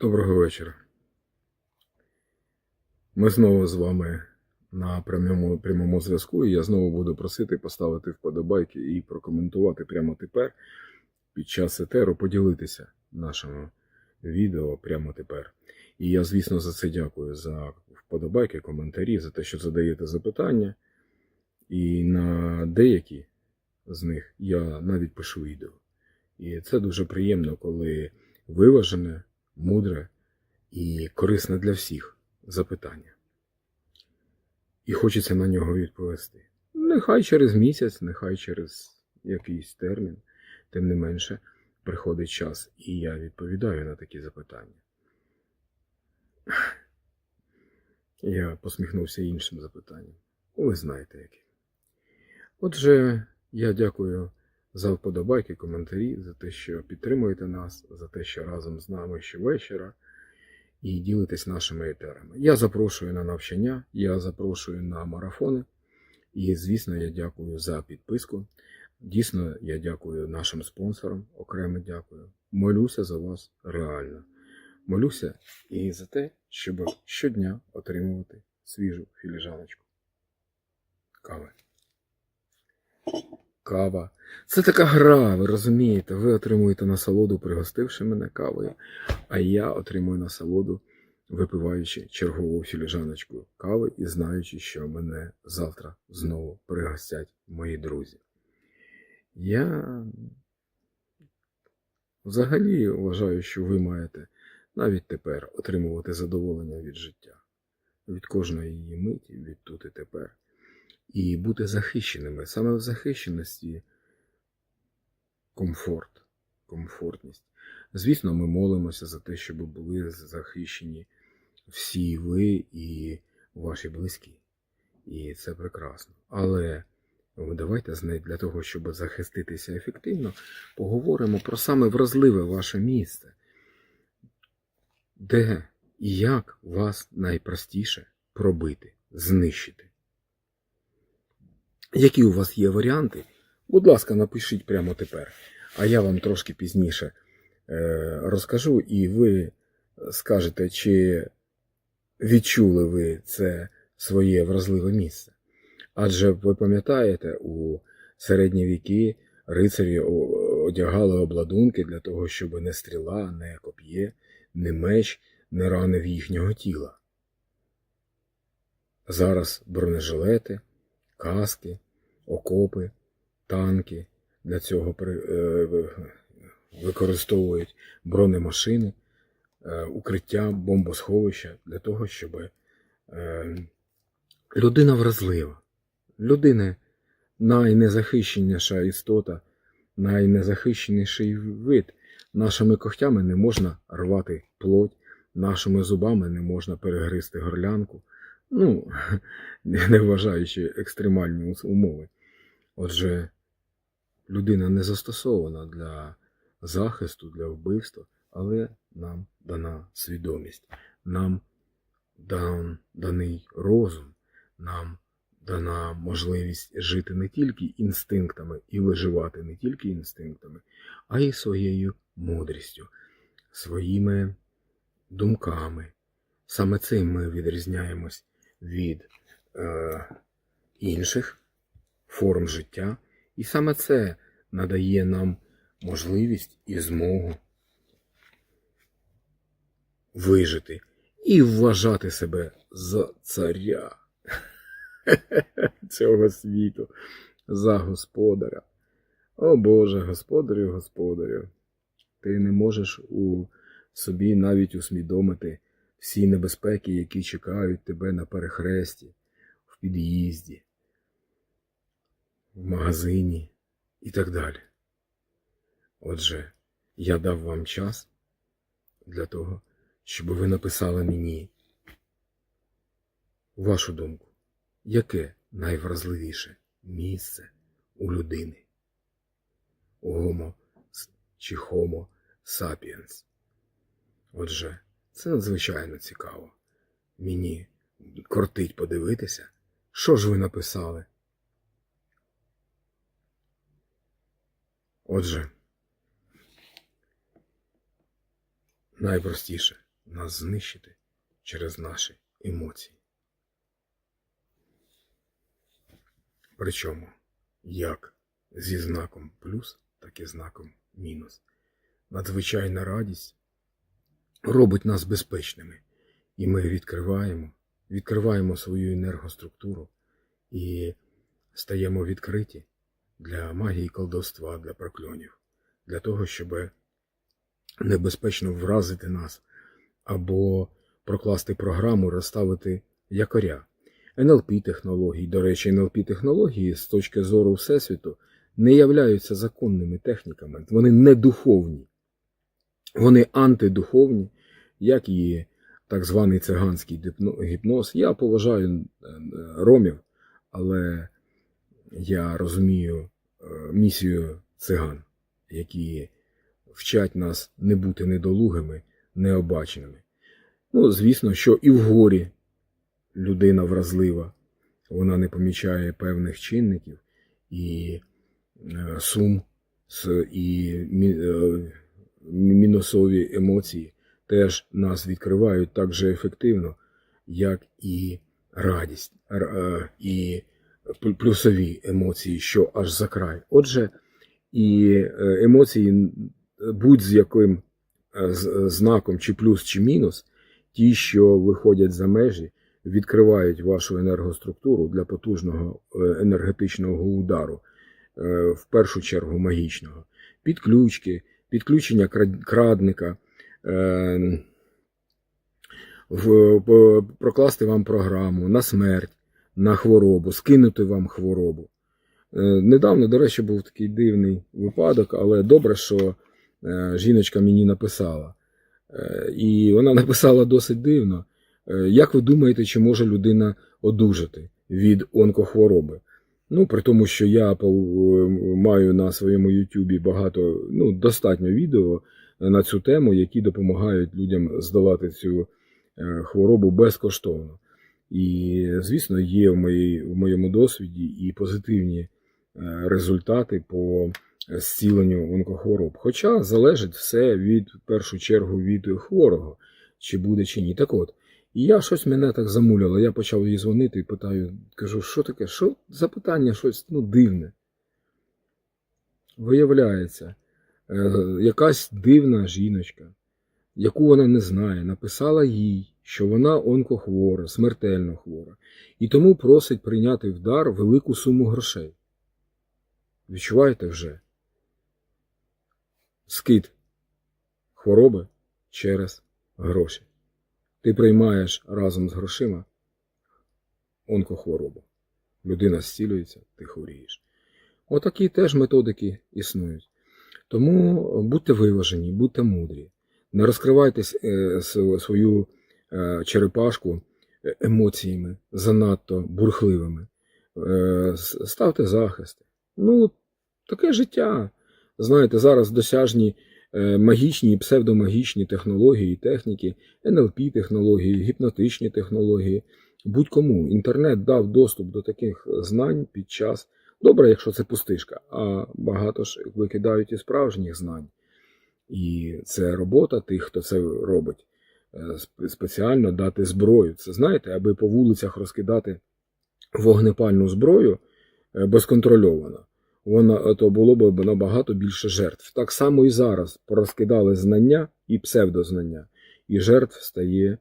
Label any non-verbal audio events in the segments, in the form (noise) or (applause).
Доброго вечора. Ми знову з вами на прямому, прямому зв'язку, і я знову буду просити поставити вподобайки і прокоментувати прямо тепер, під час етеру, поділитися нашими відео прямо тепер. І я, звісно, за це дякую за вподобайки, коментарі, за те, що задаєте запитання. І на деякі з них я навіть пишу відео. І це дуже приємно, коли виважене, мудре і корисне для всіх запитання. І хочеться на нього відповісти. Нехай через місяць, нехай через якийсь термін, тим не менше, приходить час, і я відповідаю на такі запитання. Я посміхнувся іншим запитанням. Ви знаєте які. Отже, я дякую за вподобайки, коментарі, за те, що підтримуєте нас, за те, що разом з нами щовечора і ділитесь нашими етерами. Я запрошую на навчання, я запрошую на марафони. І, звісно, я дякую за підписку. Дійсно, я дякую нашим спонсорам, окремо дякую. Молюся за вас реально. Молюся і за те, щоб щодня отримувати свіжу філіжаночку. Кави. Кава. Це така гра, ви розумієте? Ви отримуєте насолоду, пригостивши мене кавою, а я отримую насолоду, випиваючи чергову філіжаночку кави і знаючи, що мене завтра знову пригостять мої друзі. Я взагалі вважаю, що ви маєте навіть тепер отримувати задоволення від життя, від кожної її миті, від тут і тепер і бути захищеними. Саме в захищеності комфорт, комфортність. Звісно, ми молимося за те, щоб були захищені всі ви і ваші близькі. І це прекрасно. Але давайте для того, щоб захиститися ефективно, поговоримо про саме вразливе ваше місце, де і як вас найпростіше пробити, знищити. Які у вас є варіанти? Будь ласка, напишіть прямо тепер. А я вам трошки пізніше е, розкажу, і ви скажете, чи відчули ви це своє вразливе місце. Адже ви пам'ятаєте, у середні віки рицарі одягали обладунки для того, щоб не стріла, не коп'є, не меч не ранив їхнього тіла. Зараз бронежилети, каски, окопи, танки для цього використовують бронемашини, укриття, бомбосховища для того, щоб людина вразлива. Людина найнезахищеніша істота, найнезахищеніший вид. Нашими когтями не можна рвати плоть, нашими зубами не можна перегризти горлянку. Ну, (laughs) не вважаючи екстремальні умови. Отже, людина не застосована для захисту, для вбивства, але нам дана свідомість, нам дан, даний розум, нам дана можливість жити не тільки інстинктами і виживати не тільки інстинктами, а й своєю мудрістю, своїми думками. Саме цим ми відрізняємось від е, інших форм життя, і саме це надає нам можливість і змогу вижити і вважати себе за царя (laughs) цього світу, за господаря. О Боже, господарю, господарю, ти не можеш у собі навіть усвідомити всі небезпеки, які чекають тебе на перехресті, в під'їзді, в магазині і так далі. Отже, я дав вам час для того, щоб ви написали мені вашу думку, яке найвразливіше місце у людини? Гомо чи Homo sapiens. Отже, це надзвичайно цікаво. Мені кортить подивитися, що ж ви написали. Отже, найпростіше нас знищити через наші емоції. Причому як зі знаком плюс, так і знаком мінус. Надзвичайна радість робить нас безпечними, і ми відкриваємо, відкриваємо свою енергоструктуру і стаємо відкриті для магії колдовства, для прокльонів, для того, щоб небезпечно вразити нас або прокласти програму, розставити якоря. НЛП технології, до речі, НЛП технології з точки зору Всесвіту не являються законними техніками, вони не духовні, вони антидуховні, як і так званий циганський гіпноз. Я поважаю е, ромів, але я розумію е, місію циган, які вчать нас не бути недолугими, необаченими. Ну, звісно, що і в горі людина вразлива, вона не помічає певних чинників, і е, сум і е, мінусові емоції теж нас відкривають так же ефективно, як і радість, і плюсові емоції, що аж за край. Отже, і е, емоції, будь-з яким е, знаком, чи плюс, чи мінус, ті, що виходять за межі, відкривають вашу енергоструктуру для потужного е, енергетичного удару, е, в першу чергу магічного. Підключки, підключення крадника, е, прокласти вам програму на смерть, на хворобу, скинути вам хворобу. Е, Недавно, до речі, був такий дивний випадок, але добре, що е, жіночка мені написала. Е, І вона (laughs) написала досить дивно. Як ви думаєте, чи може людина одужати від онкохвороби? Ну, при тому, що я маю на своєму Ютубі багато, ну, достатньо відео на цю тему, які допомагають людям здолати цю хворобу безкоштовно. І, звісно, є в, моїй, в моєму досвіді і позитивні е, результати по зціленню онкохвороб. Хоча залежить все від, в першу чергу від хворого, чи буде, чи ні. Так от, і я щось мене так замуляло. Я почав їй дзвонити і питаю, кажу, що таке? Що за питання щось ну, дивне? Виявляється, е, якась дивна жіночка, яку вона не знає, написала їй, що вона онкохвора, смертельно хвора, і тому просить прийняти в дар велику суму грошей. Відчуваєте вже? Скид хвороби через гроші. Ти приймаєш разом з грошима онкохворобу. Людина зцілюється, ти хворієш. Отакі теж методики існують. Тому будьте виважені, будьте мудрі. Не розкривайте е, свою е, черепашку емоціями занадто бурхливими. Е, Ставте захисти. Ну, таке життя. Знаєте, зараз досяжні магічні і псевдомагічні технології і техніки, НЛП технології, гіпнотичні технології. Будь-кому інтернет дав доступ до таких знань під час. Добре, якщо це пустишка, а багато ж викидають і справжніх знань. І це робота тих, хто це робить. Е, Спеціально дати зброю. Це знаєте, аби по вулицях розкидати вогнепальну зброю е, безконтрольовано. Вона то було б набагато більше жертв. Так само і зараз порозкидали знання і псевдознання, і жертв стає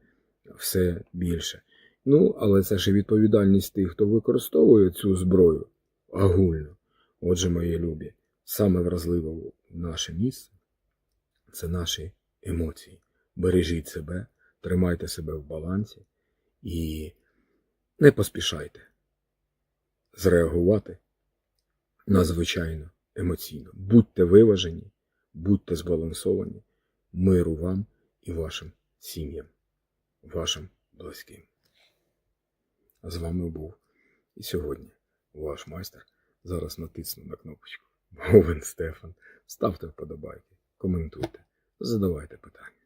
все більше. Ну, але це ж відповідальність тих, хто використовує цю зброю агульно. Отже, мої любі, саме вразливе наше місце це наші емоції. Бережіть себе, тримайте себе в балансі і не поспішайте зреагувати надзвичайно емоційно. Будьте виважені, будьте збалансовані, миру вам і вашим сім'ям, вашим близьким. А з вами був і сьогодні ваш майстер. Зараз натисну на кнопочку. Говен Стефан. Ставте вподобайки, коментуйте, задавайте питання.